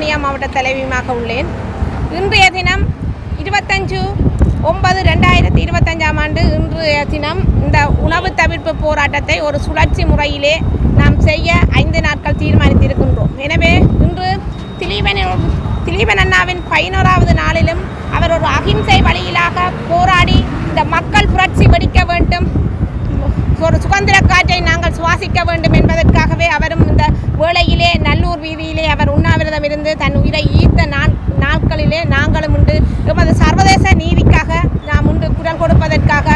வவுனியா மாவட்ட தலைவியுமாக உள்ளேன். இன்றைய தினம் இருபத்தஞ்சு ஒன்பது ரெண்டாயிரத்தி இருபத்தஞ்சாம் ஆண்டு இன்றைய தினம் இந்த உணவு தவிர்ப்பு போராட்டத்தை ஒரு சுழற்சி முறையிலே நாம் செய்ய ஐந்து நாட்கள் தீர்மானித்திருக்கின்றோம். எனவே இன்று திலீபன் திலீபன் அண்ணாவின் பதினோராவது நாளிலும் அவர் ஒரு அகிம்சை வழியிலாக போராடி இந்த மக்கள் புரட்சி வெடிக்க வேண்டும். ஒரு சுதந்திர காற்றை நாங்கள் சுவாசிக்க வேண்டும் என்பதற்காகவே அவரும் இந்த வேளையிலே நல்லூர் வீதியிலே அவர் உண்ணாவிரதம் இருந்து தன் உயிரை ஈர்த்த நாள் நாட்களிலே நாங்களும் உண்டு. எமது சர்வதேச நீதிக்காக நாம் உண்டு குரல் கொடுப்பதற்காக.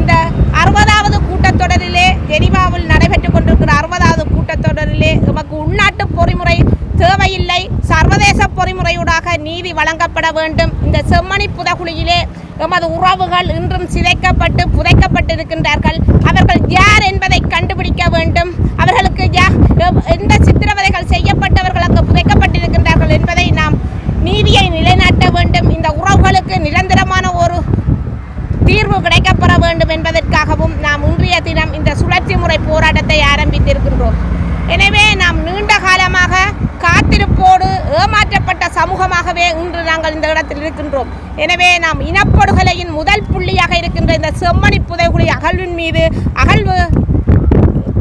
இந்த அறுபதாவது கூட்டத்தொடரிலே ஜெனிவாவில் நடைபெற்றுக் கொண்டிருக்கிற அறுபதாவது கூட்டத்தொடரிலே எமக்கு உள்நாட்டு பொறிமுறை தேவையில்லை. சர்வதேச பொறிமுறையூடாக நீதி வழங்கப்பட வேண்டும். இந்த செம்மணி புதகுழியிலே எமது உறவுகள் இன்றும் சிதைக்கப்பட்டு புதைக்கப்பட்டிருக்கின்றார்கள். அவர்கள் யார் என்பதை கண்டுபிடிக்க வேண்டும். அவர்களுக்கு எந்த சித்திரவதைகள் செய்யப்பட்டவர்கள் அங்கு புதைக்கப்பட்டிருக்கின்றார்கள் என்பதை நாம் நீதியை நிலைநாட்ட வேண்டும். இந்த உறவுகளுக்கு நிரந்தரமான ஒரு தீர்வு கிடைக்கப்பெற வேண்டும் என்பதற்காகவும் நாம் இன்றைய தினம் இந்த சுழற்சி முறை போராட்டத்தை ஆரம்பித்திருக்கின்றோம். எனவே நாம் நீண்ட காலமாக காத்திருப்போடு ஏமாற்றப்பட்ட சமூகமாகவே இன்று நாங்கள் இந்த இடத்தில் இருக்கின்றோம். எனவே நாம் இனப்படுகொலையின் முதல் புள்ளியாக இருக்கின்ற இந்த செம்மணி புதைகுழி அகழ்வின் மீது அகழ்வு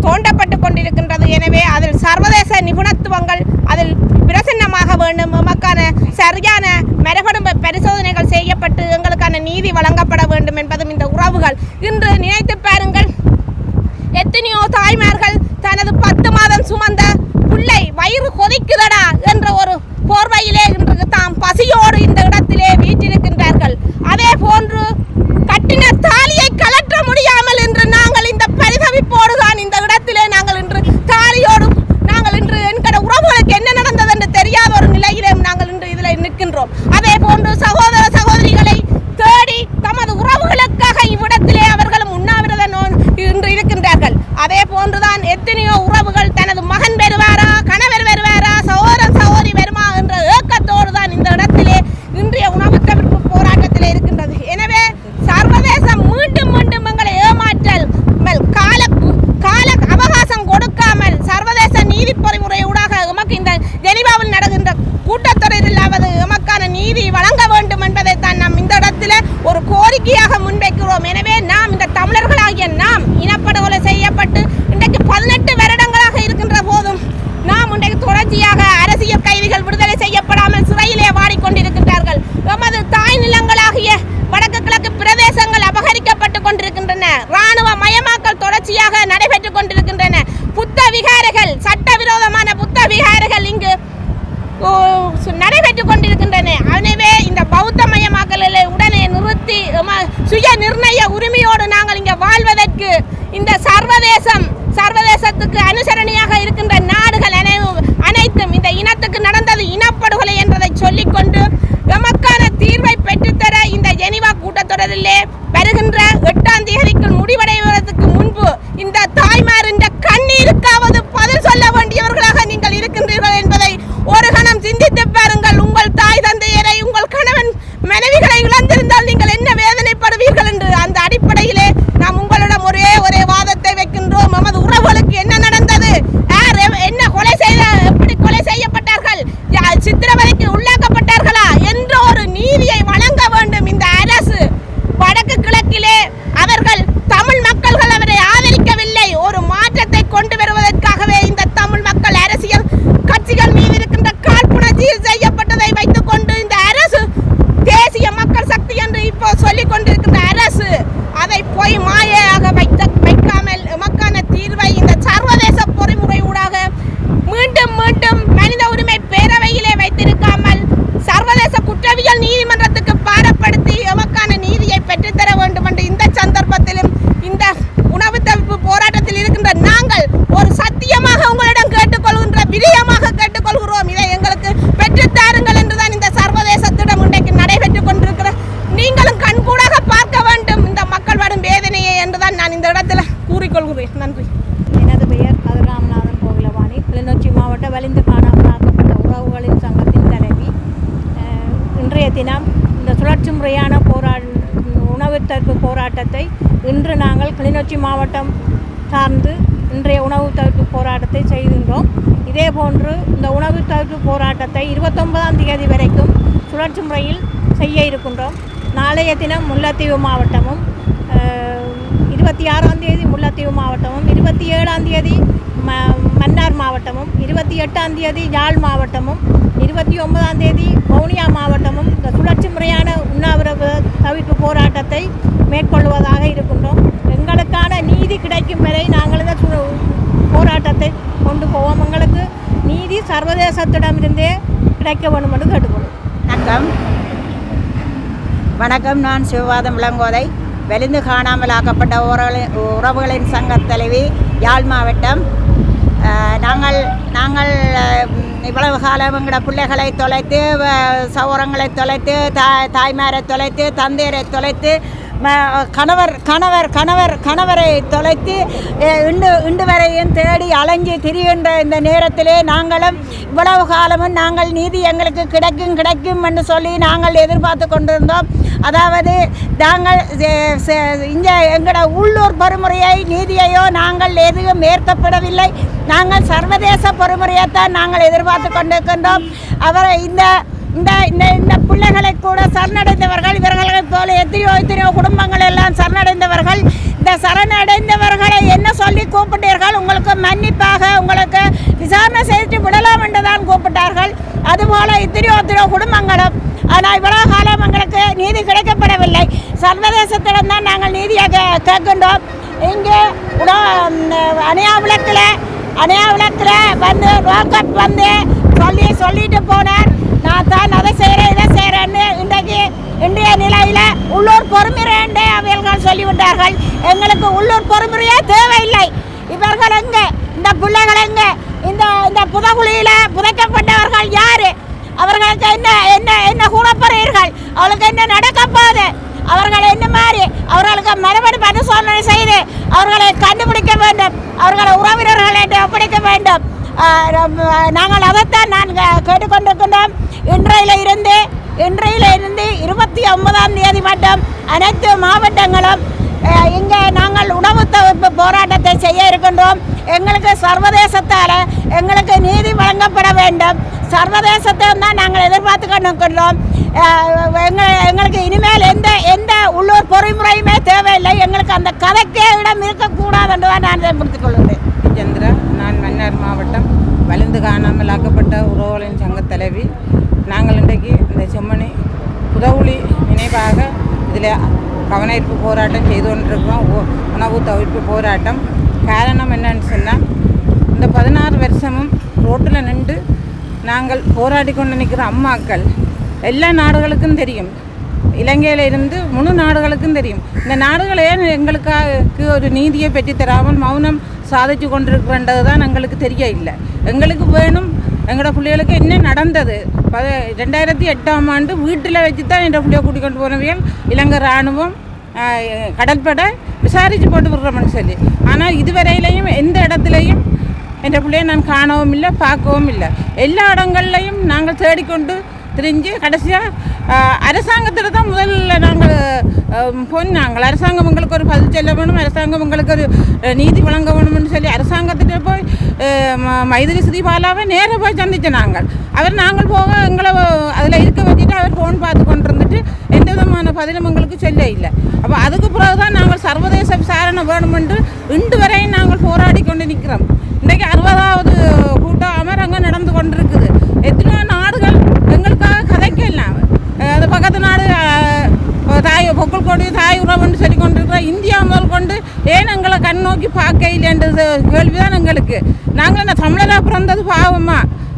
தோண்டப்பட்டு கொண்டிருக்கின்றது. எனவே அதில் சர்வதேச நிபுணத்துவங்கள் அதில் பிரசன்னமாக வேண்டும். எமக்கான சரியான மரபணு பரிசோதனைகள் செய்யப்பட்டு எங்களுக்கான நீதி வழங்கப்பட வேண்டும் என்பதும் இந்த உறவுகள். இன்று நினைத்து பாருங்கள் எத்தனையோ தாய்மார்கள் பத்து சுமந்த பிள்ளை வயிறு கொதிக்குதடா என்ற ஒரு போர்வையிலே இன்று தாம் பசியோடு இந்த இடத்திலே வீற்றிருக்கின்றார்கள் அதே போன்று கட்டின தாலியை கலற்ற முடியாமல் இன்று நாங்கள் இந்த பரிதவிப்போடு தான் இந்த இடத்திலே நாங்கள் இன்று தாலியோடு நாங்கள் இன்று என்கிற உறவுகளுக்கு என்ன நடந்தது என்று தெரியாத ஒரு நிலையிலே நாங்கள் இன்று இதில் நிற்கின்றோம் அதே போன்று சகோதர சகோதரிகளை தேடி தமது உறவுகளுக்காக இவ்விடத்திலே அவர்களும் உண்ணாவிரத நோ இன்று இருக்கின்றார்கள் அதே போன்றுதான் எத்தனையோ உறவுகள் தனது மகன் வருவாரா கணவர் வருவாரா சகோதரன் சகோதரி வருமா என்ற ஏக்கத்தோடு தான் இந்த இடத்திலே இன்றைய உணவு தவிர்ப்பு போராட்டத்திலே இருக்கின்றது எனவே சர்வதேசம் மீண்டும் மீண்டும் எங்களை ஏமாற்றல் மல் கால கால அவகாசம் கொடுக்காமல் சர்வதேச நீதி பொறிமுறையூடாக எமக்கு இந்த ஜெனிவாவில் நடக்கின்ற கூட்டத்தொடரிலாவது எமக்கான நீதி வழங்க வேண்டும் என்பதை தான் நாம் இந்த இடத்துல ஒரு கோரிக்கையாக முன்வைக்கிறோம். எனவே போன்று இந்த உணவு தவிர்ப்பு போராட்டத்தை இருபத்தொன்பதாம் தேதி வரைக்கும் சுழற்சி முறையில் செய்ய இருக்கின்றோம். நாளைய தினம் முல்லைத்தீவு மாவட்டமும் இருபத்தி ஆறாம் தேதி முல்லைத்தீவு மாவட்டமும் இருபத்தி ஏழாம் தேதி ம மன்னார் மாவட்டமும் இருபத்தி எட்டாம் தேதி யாழ் மாவட்டமும் இருபத்தி ஒன்பதாம் தேதி வவுனியா மாவட்டமும் இந்த சுழற்சி முறையான உண்ணாவிரத தவிர்ப்பு போராட்டத்தை மேற்கொள்வதாக இருக்கின்றோம். எங்களுக்கான நீதி கிடைக்கும் வரை நாங்கள் இந்த போராட்டத்தை கொண்டு போவோம். எங்களுக்கு நீதி சர்வதேசத்திடமிருந்தே கிடைக்க வேண்டும் என்று கேட்டுக்கொள்ளும் வணக்கம். வணக்கம். நான் சிவவாதம் விளங்கோதை. வெளிந்து காணாமல் ஆக்கப்பட்ட உறவுகளின் உறவுகளின் சங்கத் தலைவி யாழ் மாவட்டம். நாங்கள் நாங்கள் இவ்வளவு காலம் எங்களோட பிள்ளைகளை தொலைத்து வ- தொலைத்து தாய் தாய்மாரை தொலைத்து தந்தையரை தொலைத்து கணவர் கணவர் கணவர் கணவரை தொலைத்து இண்டு இன்று வரையும் தேடி அலைஞ்சு திரிகின்ற இந்த நேரத்திலே நாங்களும் இவ்வளவு காலமும் நாங்கள் நீதி எங்களுக்கு கிடைக்கும் கிடைக்கும் என்று சொல்லி நாங்கள் எதிர்பார்த்து கொண்டிருந்தோம். அதாவது நாங்கள் இந்த இங்கே எங்களோட உள்ளூர் பொறுமுறையை நீதியையோ நாங்கள் எதுவும் ஏற்கப்படவில்லை நாங்கள் சர்வதேச பொறுமுறையைத்தான் நாங்கள் எதிர்பார்த்து கொண்டிருக்கின்றோம். அவரை இந்த இந்த இந்த இந்த பிள்ளைகளை கூட சரணடைந்தவர்கள் இவர்களை போல எத்தனையோ எத்தனையோ குடும்பங்கள் எல்லாம் சரணடைந்தவர்கள். இந்த சரணடைந்தவர்களை என்ன சொல்லி கூப்பிட்டீர்கள்? உங்களுக்கு மன்னிப்பாக உங்களுக்கு விசாரணை செய்து விடலாம் என்று தான் கூப்பிட்டார்கள். அதுபோல எத்தனையோ எத்தனையோ குடும்பங்களும் ஆனால் இவ்வளோ காலம் எங்களுக்கு நீதி கிடைக்கப்படவில்லை. சர்வதேசத்திடம் தான் நாங்கள் நீதியாக கே- கேட்கின்றோம். இங்கே உண அணையா விளக்கில் அணையா விளக்கில் வந்து ரோக்கப் வந்து சொல்லி சொல்லிட்டு போனார். நான் தான் அதை செய்கிறேன் இதை செய்கிறேன்னு இன்றைக்கு இந்திய நிலையில் உள்ளூர் பொறுமுறையண்டே இருக்கிறார்கள் எங்களுக்கு உள்ளூர் பொறுமுறையே தேவையில்லை. இவர்கள் எங்கே? இந்த பிள்ளைகள் எங்கே? இந்த இந்த புதகுழியில் புதைக்கப்பட்டவர்கள் யார்? அவர்களுக்கு என்ன என்ன என்ன கூறப்படுறீர்கள் அவளுக்கு என்ன நடக்க போகுது? அவர்கள் என்ன மாதிரி? அவர்களுக்கு மறுபடி பரிசோதனை செய்து அவர்களை கண்டுபிடிக்க வேண்டும். அவர்களை உறவினர்களை ஒப்படைக்க வேண்டும். நாங்கள் அதைத்தான் நான் கே- கேட்டுக்கொண்டிருக்கின்றோம். இன்றையில இருந்து இன்றையில இருந்து இருபத்தி ஒன்பதாம் தேதி மட்டும் அனைத்து மாவட்டங்களும் இங்கே நாங்கள் உணவு தவிர்ப்பு போராட்டத்தை செய்ய இருக்கின்றோம். எங்களுக்கு சர்வதேசத்தால் எங்களுக்கு நீதி வழங்கப்பட வேண்டும். சர்வதேசத்தை தான் நாங்கள் எதிர்பார்த்து கொண்டிருக்கின்றோம் எங்களுக்கு இனிமேல் எந்த எந்த உள்ளூர் பொறிமுறையுமே தேவையில்லை. எங்களுக்கு அந்த கதைக்கே இடம் இருக்கக்கூடாது என்று தான் நான் இதை முடித்துக் கொள்கிறேன். சந்திரா நான் மன்னார் மாவட்டம் வலிந்து காணாமல் ஆக்கப்பட்ட உறவுகளின் சங்க தலைவி. நாங்கள் இன்றைக்கு இந்த செம்மணி புதவுளி நினைவாக இதில் கவனஈர்ப்பு போராட்டம் செய்து கொண்டிருக்கிறோம். உணவு தவிர்ப்பு போராட்டம். காரணம் என்னன்னு சொன்னால் இந்த பதினாறு வருஷமும் ரோட்டில் நின்று நாங்கள் போராடி கொண்டு நிற்கிற அம்மாக்கள் எல்லா நாடுகளுக்கும் தெரியும். இலங்கையில் இருந்து முழு நாடுகளுக்கும் தெரியும். இந்த நாடுகள் ஏன் எங்களுக்காக ஒரு நீதியை பெற்றுத்தராமல் மௌனம் சாதிச்சு கொண்டிருக்கின்றது தான் எங்களுக்கு தெரிய இல்லை. எங்களுக்கு வேணும் எங்களோட பிள்ளைகளுக்கு என்ன நடந்தது? பத ரெண்டாயிரத்தி எட்டாம் ஆண்டு வீட்டில் வச்சு தான் என் பிள்ளைய கூட்டிக்கொண்டு போனவியல். இலங்கை இராணுவம் கடற்படை விசாரித்து போட்டு விடுறோம்னு சொல்லி ஆனால் இதுவரையிலையும் எந்த இடத்துலையும் என் பிள்ளைய நான் காணவும் இல்லை பார்க்கவும் இல்லை. எல்லா இடங்கள்லையும் நாங்கள் தேடிக்கொண்டு திரிஞ்சு கடைசியாக அரசாங்கத்தில் தான் முதல்ல நாங்கள் போனாங்கள் அரசாங்கம் உங்களுக்கு ஒரு பதில் சொல்ல வேணும் அரசாங்கம் உங்களுக்கு ஒரு நீதி வழங்க வேணும்னு சொல்லி அரசாங்கத்திட்ட போய் ம- மைதிரி ஸ்ரீபாலாவை நேராக போய் சந்திச்ச நாங்கள். அவர் நாங்கள் போக எங்களை அதில் இருக்க வச்சுட்டு அவர் ஃபோன் பார்த்து கொண்டு இருந்துட்டு எந்த விதமான பதிலும் எங்களுக்கு சொல்ல இல்லை. அப்போ அதுக்கு பிறகு தான் நாங்கள் சர்வதேச விசாரணை வேணுமென்று இன்று வரையும் நாங்கள் போராடி கொண்டு நிற்கிறோம் இன்றைக்கு அறுபதாவது கூட்டம் அமரங்கம் நடந்து கொண்டிருக்குது. எத்தனையோ நாடுகள் எங்களுக்காக கதைக்கலாம் அது பக்கத்து நாடு தாய் பொக்கல் கொடி தாய் உறவுன்னு சொல்லி கொண்டிருக்கிற இந்தியா முதல் கொண்டு ஏன் எங்களை கண் நோக்கி பார்க்க இல்லைன்றது கேள்விதான் எங்களுக்கு நாங்கள் என்ன தமிழராக பிறந்தது பாவமா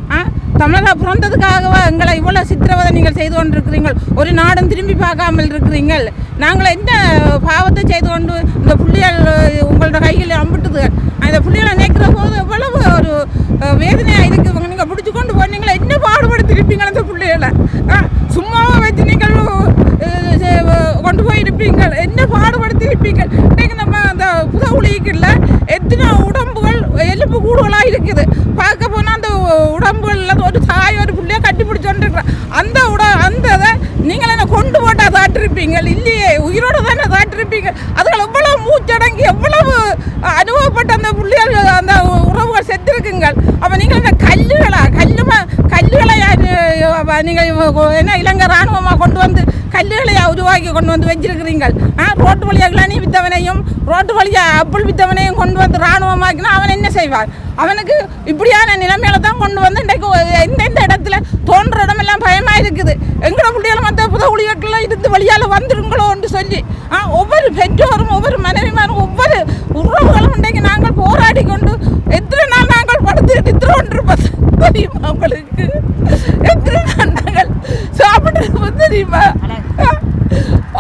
ஆ தமிழராக பிறந்ததுக்காகவா எங்களை இவ்வளோ சித்திரவதை நீங்கள் செய்து கொண்டிருக்கிறீங்கள் ஒரு நாடும் திரும்பி பார்க்காமல் இருக்கிறீங்கள் நாங்கள் எந்த பாவத்தை செய்து கொண்டு இந்த புள்ளிகள் உங்களோட கையில் அம்பிட்டுது அந்த புள்ளிகளை நினைக்கிற போது எவ்வளவு ஒரு வேதனையாக இருக்குது நீங்கள் பிடிச்சி கொண்டு போய் பாடுபடுத்திருப்பீங்க அந்த பிள்ளைகளை. சும்மாவை வச்சு நீங்கள் கொண்டு போயிருப்பீங்கள் என்ன பாடுபடுத்திருப்பீங்க? இன்றைக்கு நம்ம அந்த புத உலகில் எத்தனை உடம்புகள் எலும்பு கூடுகளாக இருக்குது. பார்க்க போனால் அந்த உடம்புகளில் ஒரு சாய ஒரு பிள்ளைய கட்டி பிடிச்சோன்றிருக்கிறேன் அந்த உட அந்த இதை நீங்கள் என்ன கொண்டு போட்டால் தாட்டிருப்பீங்க? இல்லையே உயிரோடு தானே தாட்டிருப்பீங்க? அதுகள் எவ்வளோ மூச்சடங்கி எவ்வளவு அனுபவப்பட்ட அந்த பிள்ளைகள் அந்த உறவுகள் செத்துருக்குங்கள். அப்போ நீங்கள் கல்லுகளா? கல்லுமா என்ன இலங்கை ராணுவமாக கொண்டு வந்து கல்லுகளை உருவாக்கி கொண்டு வந்து வச்சிருக்கிறீங்கள் ஆ ரோட்டு வழியாக இளநீ வித்தவனையும் ரோட்டு வழியாக அப்புள் வித்தவனையும் கொண்டு வந்து ராணுவமாக்கினா அவன் என்ன செய்வார் அவனுக்கு இப்படியான நிலைமையில தான் கொண்டு வந்து இன்றைக்கு எந்தெந்த இடத்துல தோன்ற இடமெல்லாம் பயமாக இருக்குது எங்களை பிள்ளைகளை மற்ற புதகுலிகட்டில் இருந்து வழியால் வந்துருங்களோன்னு சொல்லி ஆ ஒவ்வொரு பெற்றோரும் ஒவ்வொரு மனைவிமாரும் ஒவ்வொரு உறவுகளும் இன்றைக்கு நாங்கள் போராடி கொண்டு எத்தனை நாள் நாங்கள் படுத்துக்கிட்டு இத்தனை தெரியுமா உங்களுக்கு எத்தனை நாள் நாங்கள் சாப்பிட்டு தெரியுமா?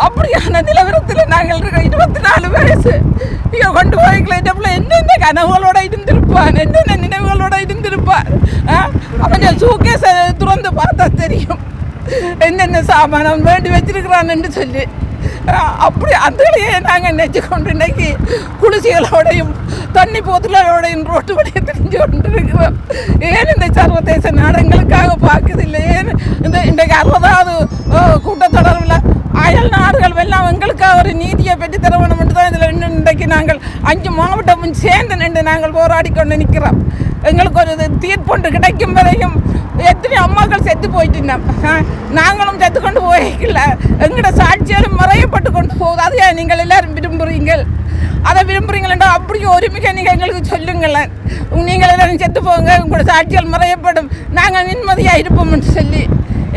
அப்படியான நிலவரத்தில் நாங்கள் இருக்கோம் இருபத்தி நாலு வயசு. இங்கே கொண்டு போய்க்கல இந்த என்னென்ன கனவுகளோட இருந்திருப்பான்? என்னென்ன நினைவுகளோட இருந்திருப்பான்? ஆ? அவன் சூக்கேஸை துறந்து பார்த்தா தெரியும். என்னென்ன சாமானம் வேண்டி வச்சிருக்கிறான்னு சொல்லி. அப்படி அதுலேயே நாங்கள் நினைச்சு கொண்டு இன்னைக்கு குளிசிகளோடையும் தண்ணி போத்துலோடையும் ரோட்டு வழியை தெரிஞ்சு கொண்டு இருக்கிறோம் ஏன் இந்த சர்வதேச நாடங்களுக்காக பார்க்குது இல்லையே கூட்டத்தொடரில் அயல் நாடுகள் எல்லாம் எங்களுக்கு ஒரு நீதியை பெற்று தர வேணும் தான் இதில் இன்னும் இன்றைக்கு நாங்கள் அஞ்சு மாவட்டமும் சேர்ந்து நின்று நாங்கள் போராடி கொண்டு நிற்கிறோம். எங்களுக்கு ஒரு தீர்ப்பொன்று கிடைக்கும் வரையும் எத்தனை அம்மாக்கள் செத்து போயிட்டுனோம் நாங்களும் செத்து கொண்டு போயிக்கல எங்களோட சாட்சியாலும் மறையப்பட்டு கொண்டு போகுது. அதை நீங்கள் எல்லாரும் விரும்புகிறீங்கள் அதை விரும்புகிறீங்களா அப்படியே ஒருமிக்க நீங்கள் எங்களுக்கு சொல்லுங்களேன். நீங்கள் எல்லாரும் செத்து போங்க உங்களோட சாட்சியால் மறையப்படும். நாங்கள் நிம்மதியாக இருப்போம்னு சொல்லி.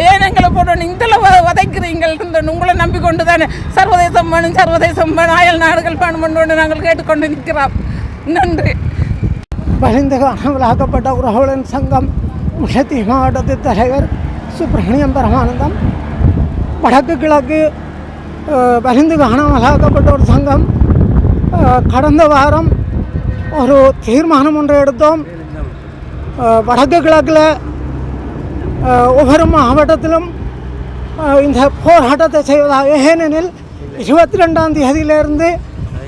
ஏன் எங்களை போட்டு இந்த வதைக்கிறீங்கள் இருந்த உங்களை நம்பிக்கொண்டு தானே சர்வதேசம் வேணும் சர்வதேசம் வேணும் அயல் நாடுகள் வேணும் கொண்டு நாங்கள் கேட்டுக்கொண்டு நிற்கிறோம் நன்றி. வலிந்து காணாமலாக்கப்பட்ட உறவுகளின் சங்கம் முஷத்தி மாவட்டத்தின் தலைவர் சுப்பிரமணியம் பரமானந்தம் வடக்கு கிழக்கு அஹ், காணாமலாக்கப்பட்ட ஒரு சங்கம் கடந்த வாரம் ஒரு தீர்மானம் ஒன்றை எடுத்தோம். வடக்கு கிழக்கில் ஒவ்வொரு மாவட்டத்திலும் இந்த போராட்டத்தை செய்வதாக ஏனெனில் இருபத்தி ரெண்டாம் தேதியிலிருந்து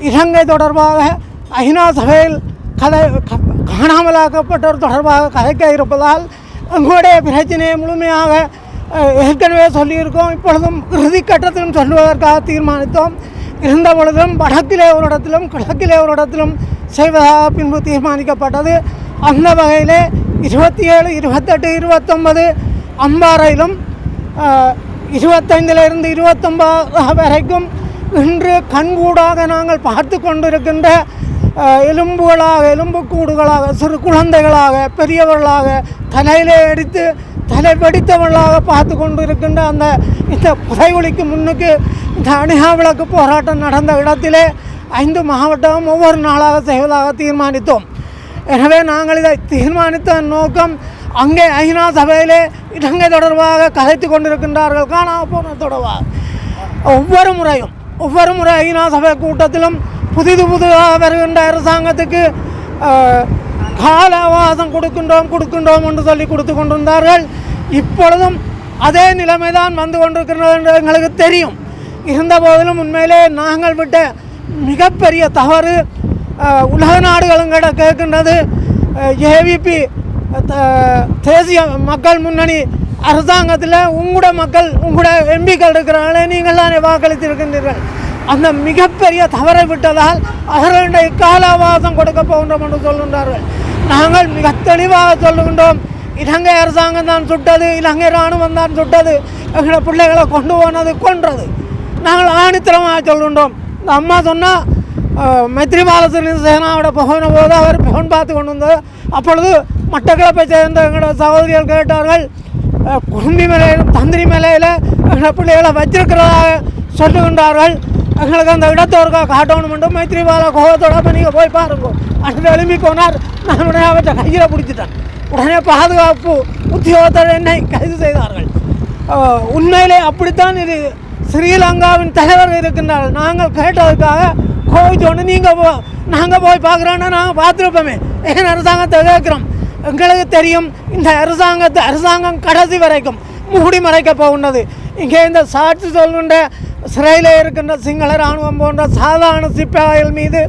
இலங்கை தொடர்பாக ஐநா சபையில் கதை காணாமலாக்கப்பட்டோர் தொடர்பாக கதைக்க இருப்பதால் எங்களுடைய பிரச்சனையை முழுமையாக ஏற்கனவே சொல்லியிருக்கோம் இப்பொழுதும் இறுதி கட்டத்திலும் சொல்லுவதற்காக தீர்மானித்தோம் இருந்த பொழுதும் வடக்கிலே ஒரு இடத்திலும் கிழக்கிலே ஒரு இடத்திலும் செய்வதாக பின்பு தீர்மானிக்கப்பட்டது அந்த வகையிலே இருபத்தி ஏழு இருபத்தெட்டு இருபத்தொன்பது அம்பாறையிலும் இருபத்தைந்திலிருந்து இருபத்தொம்பது வரைக்கும் இன்று கண்கூடாக நாங்கள் பார்த்து கொண்டிருக்கின்ற அஹ், எலும்புகளாக எலும்புக்கூடுகளாக சிறு குழந்தைகளாக பெரியவர்களாக தலையிலே அடித்து தலை வெடித்தவர்களாக பார்த்து கொண்டிருக்கின்ற அந்த இந்த புதைகுழிக்கு முன்னுக்கு இந்த அணிகா விளக்கு போராட்டம் நடந்த இடத்திலே ஐந்து மாவட்டமும் ஒவ்வொரு நாளாக செய்வதாக தீர்மானித்தோம். எனவே நாங்கள் இதை தீர்மானித்த நோக்கம் அங்கே ஐநா சபையிலே இலங்கை தொடர்பாக கதைத்து கொண்டிருக்கின்றார்கள். காணா போன தொடர்பாக ஒவ்வொரு முறையும் ஒவ்வொரு முறை ஐநா சபை கூட்டத்திலும் புதிது புதிதாக வருகின்ற அரசாங்கத்துக்கு கால அவகாசம் கொடுக்கின்றோம் கொடுக்கின்றோம் என்று சொல்லி கொடுத்து கொண்டிருந்தார்கள். இப்பொழுதும் அதே நிலைமை தான் வந்து கொண்டிருக்கிறது என்று எங்களுக்கு தெரியும். இருந்த போதிலும் உண்மையிலே நாங்கள் விட்ட மிகப்பெரிய தவறு உலக நாடுகளும் கிட்ட கேட்கின்றது. ஏவிபி தேசிய மக்கள் முன்னணி அரசாங்கத்தில் உங்களோட மக்கள் உங்களோட எம்பிக்கள் இருக்கிறாங்களே நீங்கள் தானே வாக்களித்திருக்கின்றீர்கள். அந்த மிகப்பெரிய தவறை விட்டதால் அவர்களுடைய காலாவாசம் கொடுக்க போகின்றோம் என்று சொல்கின்றார்கள். நாங்கள் மிக தெளிவாக சொல்லுகின்றோம் இலங்கை அரசாங்கம் தான் சுட்டது இலங்கை இராணுவம் தான் சுட்டது எங்களை பிள்ளைகளை கொண்டு போனது கொன்றது. நாங்கள் ஆணித்தரமாக சொல்கின்றோம். இந்த அம்மா சொன்னால் மைத்ரிபால சிறிசேனாவோட புகன போது அவர் புகன் பார்த்து கொண்டு வந்தது அப்பொழுது மட்டக்களப்பை சேர்ந்த எங்களோட சகோதரிகள் கேட்டார்கள் அஹ், குறும்பி மலையிலும் தந்திரி மலையில் எங்களை பிள்ளைகளை வச்சிருக்கிறதாக சொல்லுகின்றார்கள். எங்களுக்கு அந்த இடத்தோருக்கா காட்டணும் மட்டும் மைத்ரிபால கோபத்தோட நீங்கள் போய் பாருங்க. அன்று எழுப்பி போனார் நான் உடனே அவற்றை கையில் பிடிச்சிட்டேன் உடனே பாதுகாப்பு உத்தியோகத்தர் என்னை கைது செய்தார்கள். உண்மையிலே அப்படித்தான் இது ஸ்ரீலங்காவின் தலைவர் இருக்கின்றார்கள் நாங்கள் கேட்டதுக்காக கோவிச்சோன்னு நீங்கள் போ நாங்கள் போய் பார்க்குறோன்னா நாங்கள் பார்த்துருப்போமே. ஏன் அரசாங்கத்தை கேட்குறோம். எங்களுக்கு தெரியும் இந்த அரசாங்கத்தை அரசாங்கம் கடைசி வரைக்கும் மூடி மறைக்க போகின்றது. இங்கே இந்த சாட்சி சொல்கின்ற சிறையில் இருக்கின்ற சிங்கள இராணுவம் போன்ற சாதாரண சிப்பாய்கள் மீது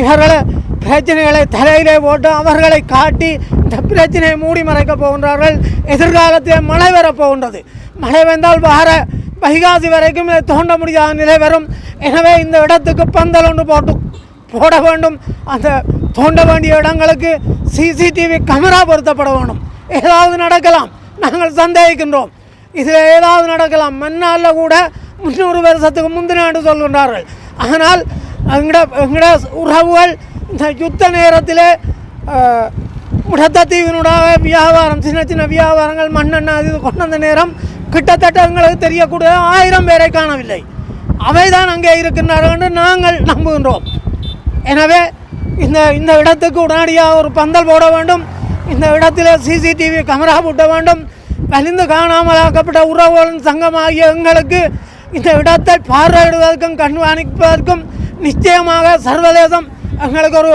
இவர்களை பிரச்சனைகளை தலையிலே போட்டு அவர்களை காட்டி இந்த பிரச்சனையை மூடி மறைக்க போகின்றார்கள். எதிர்காலத்தில் மழை வரப்போகின்றது மழை வந்தால் வார வைகாசி வரைக்கும் இதை தோண்ட முடியாத நிலை வரும். எனவே இந்த இடத்துக்கு பந்தல் ஒன்று போட்டு போட வேண்டும். அந்த தோண்ட வேண்டிய இடங்களுக்கு சிசிடிவி கேமரா பொருத்தப்பட வேண்டும் ஏதாவது நடக்கலாம். நாங்கள் சந்தேகிக்கின்றோம். இதில் ஏதாவது நடக்கலாம். மண்ணால் கூட முன்னூறு வருஷத்துக்கு முந்தினாண்டு சொல்கின்றார்கள். ஆனால் எங்கட எங்கட உறவுகள் இந்த யுத்த நேரத்தில் முடத்தத்தீவினுடைய வியாபாரம் சின்ன சின்ன வியாபாரங்கள் மண்ணெண்ணெய் அது கொண்டு வந்த நேரம் கிட்டத்தட்ட எங்களுக்கு தெரியக்கூடிய ஆயிரம் பேரை காணவில்லை. அவைதான் அங்கே இருக்கின்றார்கள் என்று நாங்கள் நம்புகின்றோம். எனவே இந்த இந்த இடத்துக்கு உடனடியாக ஒரு பந்தல் போட வேண்டும். இந்த இடத்தில் சிசிடிவி கேமரா போட்ட வேண்டும். வலிந்து காணாமலாக்கப்பட்ட உறவுகளின் சங்கம் ஆகிய எங்களுக்கு இந்த இடத்தை பார்வையிடுவதற்கும் கண்காணிப்பதற்கும் நிச்சயமாக சர்வதேசம் எங்களுக்கு ஒரு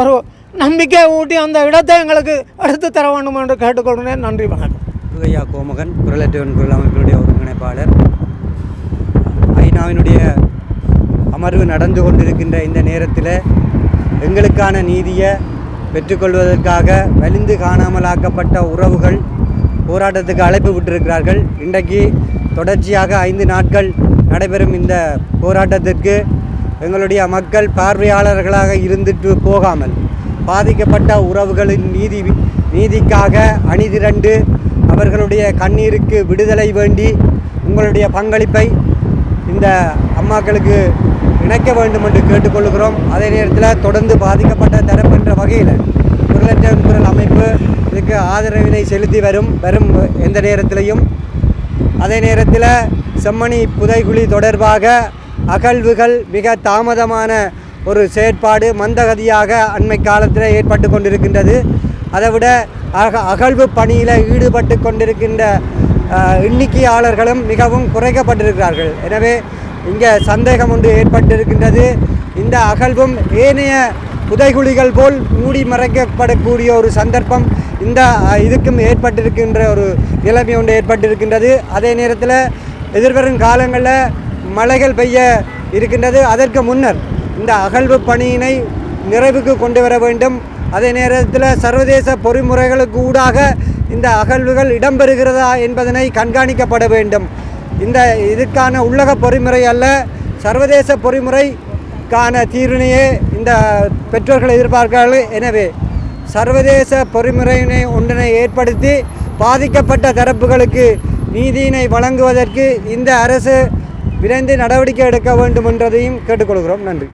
ஒரு நம்பிக்கை ஊட்டி அந்த இடத்தை எங்களுக்கு எடுத்து தர வேண்டும் என்று கேட்டுக்கொள்கிறேன். நன்றி வணக்கம். ஐயா கோமகன் குரலற்றவன் குரல் அமைப்பினுடைய ஒருங்கிணைப்பாளர். ஐநாவினுடைய அமர்வு நடந்து கொண்டிருக்கின்ற இந்த நேரத்தில் எங்களுக்கான நீதியை பெற்றுக்கொள்வதற்காக வலிந்து காணாமலாக்கப்பட்ட உறவுகள் போராட்டத்துக்கு அழைப்பு விட்டிருக்கிறார்கள். இன்றைக்கு தொடர்ச்சியாக ஐந்து நாட்கள் நடைபெறும் இந்த போராட்டத்திற்கு எங்களுடைய மக்கள் பார்வையாளர்களாக இருந்துட்டு போகாமல் பாதிக்கப்பட்ட உறவுகளின் நீதி நீதிக்காக அணிதிரண்டு அவர்களுடைய கண்ணீருக்கு விடுதலை வேண்டி உங்களுடைய பங்களிப்பை இந்த அம்மாக்களுக்கு இணைக்க வேண்டும் என்று கேட்டுக்கொள்கிறோம். அதே நேரத்தில் தொடர்ந்து பாதிக்கப்பட்ட தரப்பு என்ற வகையில் குரலற்ற குரல் அமைப்பு இதுக்கு ஆதரவினை செலுத்தி வரும் வரும் எந்த நேரத்திலையும். அதே நேரத்தில் செம்மணி புதைகுழி தொடர்பாக அகழ்வுகள் மிக தாமதமான ஒரு செயற்பாடு மந்தகதியாக அண்மை காலத்தில் ஏற்பட்டு கொண்டிருக்கின்றது. அதைவிட அக அகழ்வு பணியில் ஈடுபட்டு கொண்டிருக்கின்ற எண்ணிக்கையாளர்களும் மிகவும் குறைக்கப்பட்டிருக்கிறார்கள். எனவே இங்கே சந்தேகம் ஒன்று ஏற்பட்டிருக்கின்றது. இந்த அகழ்வும் ஏனைய புதைகுழிகள் போல் மூடி மறைக்கப்படக்கூடிய ஒரு சந்தர்ப்பம் இந்த இதுக்கும் ஏற்பட்டிருக்கின்ற ஒரு நிலைமை ஒன்று ஏற்பட்டிருக்கின்றது. அதே நேரத்தில் எதிர்வரும் காலங்களில் மழைகள் பெய்ய இருக்கின்றது. அதற்கு முன்னர் இந்த அகழ்வு பணியினை நிறைவுக்கு கொண்டு வர வேண்டும். அதே நேரத்தில் சர்வதேச பொறிமுறைகளுக்கு ஊடாக இந்த அகழ்வுகள் இடம்பெறுகிறதா என்பதனை கண்காணிக்கப்பட வேண்டும். இந்த இதுக்கான உள்ளக பொறிமுறை அல்ல சர்வதேச பொறிமுறைக்கான தீர்வினையே இந்த பெற்றோர்கள் எதிர்பார்க்கிறார்கள். எனவே சர்வதேச பொறிமுறையினை ஒன்றினை ஏற்படுத்தி பாதிக்கப்பட்ட தரப்புகளுக்கு நீதியினை வழங்குவதற்கு இந்த அரசு விரைந்து நடவடிக்கை எடுக்க வேண்டும் என்றதையும் கேட்டுக்கொள்கிறோம். நன்றி.